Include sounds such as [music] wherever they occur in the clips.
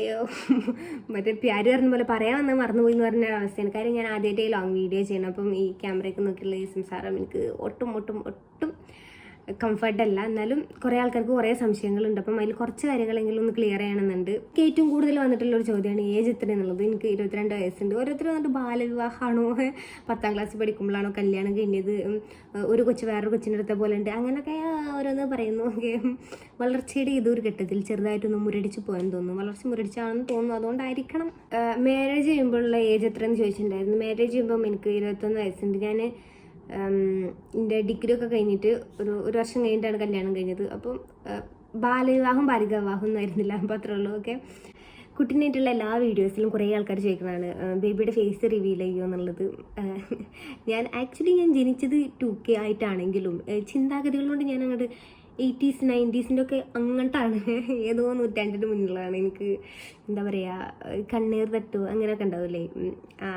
അയ്യോ മറ്റേ പ്യാര് പറഞ്ഞ പോലെ പറയാമെന്ന് മറന്നുപോയി എന്ന് പറഞ്ഞ അവസ്ഥയാണ്. കാര്യം ഞാൻ ആദ്യമായിട്ടേ ലോങ് വീഡിയോ ചെയ്യണം അപ്പം ഈ ക്യാമറയൊക്കെ നോക്കിയുള്ള ഈ സംസാരം എനിക്ക് ഒട്ടും ഒട്ടും ഒട്ടും കംഫർട്ട് അല്ല എന്നാലും കുറേ ആൾക്കാർക്ക് കുറേ സംശയങ്ങളുണ്ട്. അപ്പം അതിൽ കുറച്ച് കാര്യങ്ങളെങ്കിലും ഒന്ന് ക്ലിയർ ചെയ്യണമെന്നുണ്ട്. ഏറ്റവും കൂടുതൽ വന്നിട്ടുള്ള ഒരു ചോദ്യമാണ് ഏജ് എത്ര എന്നുള്ളത് എനിക്ക് ഇരുപത്തിരണ്ട് വയസ്സുണ്ട്. ഓരോരുത്തർ വന്നിട്ട് ബാലവിവാഹമാണോ? [laughs] പത്താം ക്ലാസ് പഠിക്കുമ്പോഴാണോ കല്യാണം കഴിഞ്ഞത്? ഒരു കൊച്ചു വേറൊരു കൊച്ചിന്റെ അടുത്ത പോലെ ഉണ്ട്. അങ്ങനെയൊക്കെ ഓരോന്ന് പറയുന്നു. വളർച്ചയുടെ ഇതൊരു ഘട്ടത്തിൽ ചെറുതായിട്ടൊന്ന് മുരടിച്ച് പോയെന്ന് തോന്നുന്നു. വളർച്ച മുരടിച്ചാണെന്ന് തോന്നുന്നു. അതുകൊണ്ടായിരിക്കണം മാരേജ് ചെയ്യുമ്പോഴുള്ള ഏജ് എത്ര എത്രയെന്ന് ചോദിച്ചിട്ടുണ്ടായിരുന്നു. മാരേജ് ചെയ്യുമ്പം എനിക്ക് ഇരുപത്തൊന്ന് വയസ്സുണ്ട്. ഞാൻ എന്റെ ഡിഗ്രി ഒക്കെ കഴിഞ്ഞിട്ട് ഒരു ഒരു വർഷം കഴിഞ്ഞിട്ടാണ് കല്യാണം കഴിഞ്ഞത്. അപ്പം ബാലവിവാഹം ബാലിക വിവാഹം ഒന്നും ആയിരുന്നില്ല. അപ്പം അത്രേ ഉള്ളൂ. ഓക്കെ. കുട്ടീനായിട്ടുള്ള എല്ലാ വീഡിയോസിലും കുറേ ആൾക്കാർ ചോദിക്കുന്നതാണ് ബേബിയുടെ ഫേസ് റിവീൽ ചെയ്യുമോ എന്നുള്ളത്. ഞാൻ ആക്ച്വലി ഞാൻ ജനിച്ചത് ടു കെ ആയിട്ടാണെങ്കിലും ചിന്താഗതികൾ കൊണ്ട് ഞാൻ അങ്ങോട്ട് എയ്റ്റീസ് നയന്റീസിന്റെ ഒക്കെ അങ്ങോട്ടാണ്. ഏതോ നൂറ്റാണ്ടിന് മുന്നിലാണ് എനിക്ക് എന്താ പറയുക കണ്ണീർ തട്ടു അങ്ങനെയൊക്കെ ഉണ്ടാവില്ലേ?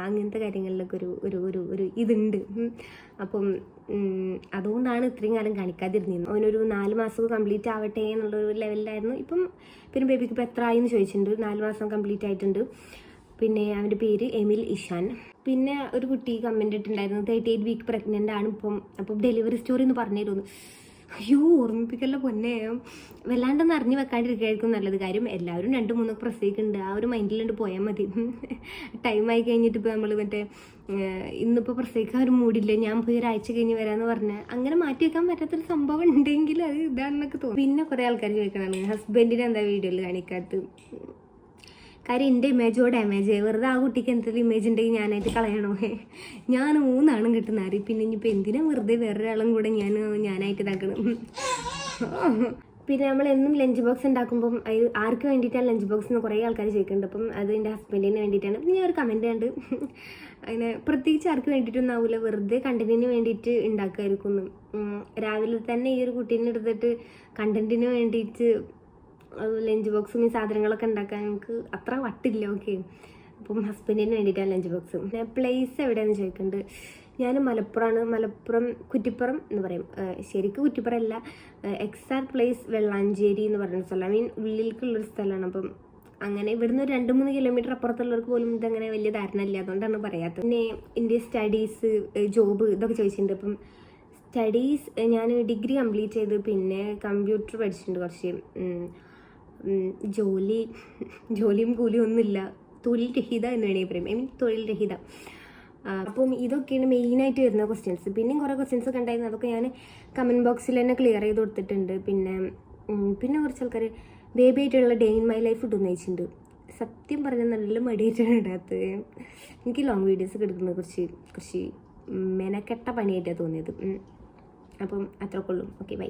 അങ്ങനത്തെ കാര്യങ്ങളിലൊക്കെ ഒരു ഒരു ഒരു ഒരു ഇതുണ്ട്. അപ്പം അതുകൊണ്ടാണ് ഇത്രയും കാലം കാണിക്കാതിരുന്നത്. അവനൊരു നാല് മാസം കംപ്ലീറ്റ് ആവട്ടെ എന്നുള്ളൊരു ലെവലിലായിരുന്നു ഇപ്പം പിന്നെ ബേബിക്ക് ഇപ്പോൾ എത്ര ആയെന്ന് ചോദിച്ചിട്ടുണ്ട്. നാല് മാസം കംപ്ലീറ്റ് ആയിട്ടുണ്ട്. പിന്നെ അവന്റെ പേര് എമിൽ ഇഷാൻ. പിന്നെ ഒരു കുട്ടി കമന്റ് ഇട്ടുണ്ടായിരുന്നു തേർട്ടി എയ്റ്റ് വീക്ക് പ്രഗ്നന്റ് ആണ്. ഇപ്പം അപ്പം ഡെലിവറി സ്റ്റോറി എന്ന് പറഞ്ഞു തരുന്നു അയ്യോ ഓർമ്മിപ്പിക്കല്ല പൊന്നെ. വല്ലാണ്ടൊന്നും അറിഞ്ഞു വെക്കാണ്ടിരിക്കുകയായിരിക്കും നല്ലത്. കാര്യം എല്ലാവരും രണ്ട് മൂന്നൊക്കെ പ്രസവിക്കുന്നുണ്ട് ആ ഒരു മൈൻഡിലുണ്ട് പോയാൽ മതി. [laughs] ടൈം ആയി കഴിഞ്ഞിട്ട് ഇപ്പോൾ നമ്മൾ മറ്റേ ഇന്നിപ്പോ ഇന്നിപ്പോൾ പ്രസവിക്കാൻ ഒരു മൂടില്ല ഞാൻ പോയി ഒരാഴ്ച കഴിഞ്ഞ് വരാമെന്ന് പറഞ്ഞാൽ അങ്ങനെ മാറ്റി വെക്കാൻ പറ്റാത്തൊരു സംഭവം ഉണ്ടെങ്കിൽ അത് ഇതാണെന്നൊക്കെ തോന്നും. പിന്നെ കുറേ ആൾക്കാർ ചോദിക്കണതാണ് ഹസ്ബൻഡിനെ എന്താ വീഡിയോയിൽ കാണിക്കാത്തത്? കാര്യം എന്റെ ഇമേജോ ഡാമേജ് വെറുതെ ആ കുട്ടിക്ക് എന്തെങ്കിലും ഇമേജ് ഉണ്ടെങ്കിൽ ഞാനായിട്ട് കളയണോ? ഞാൻ മൂന്നാണും കിട്ടുന്ന ആര്? പിന്നെ ഇനിയിപ്പോൾ എന്തിനാ വെറുതെ വേറൊരാളും കൂടെ ഞാൻ ഞാനായിട്ട് ഇതാക്കണം പിന്നെ നമ്മൾ എന്നും ലഞ്ച് ബോക്സ് ഉണ്ടാക്കുമ്പം അത് ആർക്ക് വേണ്ടിയിട്ടാണ് ലഞ്ച് ബോക്സ് എന്ന് കുറേ ആൾക്കാർ ചോദിക്കുന്നുണ്ട് അപ്പം അത് എന്റെ ഹസ്ബൻഡിന് വേണ്ടിയിട്ടാണ്. പിന്നെ ഞാൻ ഒരു കമന്റ് കണ്ട്. അങ്ങനെ പ്രത്യേകിച്ച് ആർക്ക് വേണ്ടിയിട്ടൊന്നും ആവില്ല വെറുതെ കണ്ടന്റിന് വേണ്ടിയിട്ട് ഉണ്ടാക്കുമായിരിക്കും രാവിലെ തന്നെ ഈ ഒരു കുട്ടീനെ എടുത്തിട്ട് കണ്ടന്റിന് വേണ്ടിയിട്ട് ലഞ്ച് ബോക്സും ഈ സാധനങ്ങളൊക്കെ ഉണ്ടാക്കാൻ നമുക്ക് അത്ര വട്ടില്ല ഓക്കെ അപ്പം ഹസ്ബൻഡിന് വേണ്ടിയിട്ടാണ് ലഞ്ച് ബോക്സ്. പിന്നെ പ്ലേസ് എവിടെയാണെന്ന് ചോദിക്കുന്നുണ്ട് ഞാൻ മലപ്പുറമാണ്. മലപ്പുറം കുറ്റിപ്പുറം എന്ന് പറയും. ശരിക്കും കുറ്റിപ്പുറം അല്ല എക്സാക്ട് പ്ലേസ് വെള്ളാഞ്ചേരി എന്ന് പറയുന്ന സ്ഥലം. മീൻ ഉള്ളിലേക്കുള്ളൊരു സ്ഥലമാണ്. അപ്പം അങ്ങനെ ഇവിടുന്ന് ഒരു രണ്ട് മൂന്ന് കിലോമീറ്റർ അപ്പുറത്തുള്ളവർക്ക് പോലും ഇതങ്ങനെ വലിയ ധാരണ ഇല്ല അതുകൊണ്ടാണ് പറയാത്തത്. പിന്നെ എന്റെ സ്റ്റഡീസ് ജോബ് ഇതൊക്കെ ചോദിച്ചിട്ടുണ്ട്. അപ്പം സ്റ്റഡീസ് ഞാൻ ഡിഗ്രി കംപ്ലീറ്റ് ചെയ്ത് പിന്നെ കമ്പ്യൂട്ടർ പഠിച്ചിട്ടുണ്ട് കുറച്ച്. ജോലി ജോലിയും കൂലിയും ഒന്നുമില്ല. തൊഴിൽ രഹിത എന്ന് വേണമെങ്കിൽ പറയും ഐ മീൻ തൊഴിൽ രഹിത അപ്പം ഇതൊക്കെയാണ് മെയിനായിട്ട് വരുന്ന ക്വസ്റ്റ്യൻസ് പിന്നെയും കുറേ ക്വസ്റ്റ്യൻസ് ഒക്കെ ഉണ്ടായിരുന്നു. അതൊക്കെ ഞാൻ കമന്റ് ബോക്സിൽ തന്നെ ക്ലിയർ ചെയ്ത് കൊടുത്തിട്ടുണ്ട്. പിന്നെ പിന്നെ കുറച്ച് ആൾക്കാർ ബേബി ആയിട്ടുള്ള ഡേ ഇൻ മൈ ലൈഫ് ഇട്ടൊന്ന് ചോദിച്ചിട്ടുണ്ട്. സത്യം പറഞ്ഞാൽ നല്ല മടിയായിട്ടാണ് ഇടാത്തത് എനിക്ക് ലോങ് വീഡിയോസ് ഒക്കെ എടുക്കുന്നത് കുറച്ച് കുറച്ച് മെനക്കെട്ട പണിയായിട്ടാണ് തോന്നിയത്. അപ്പം അത്രക്കൊള്ളും ഓക്കെ ബൈ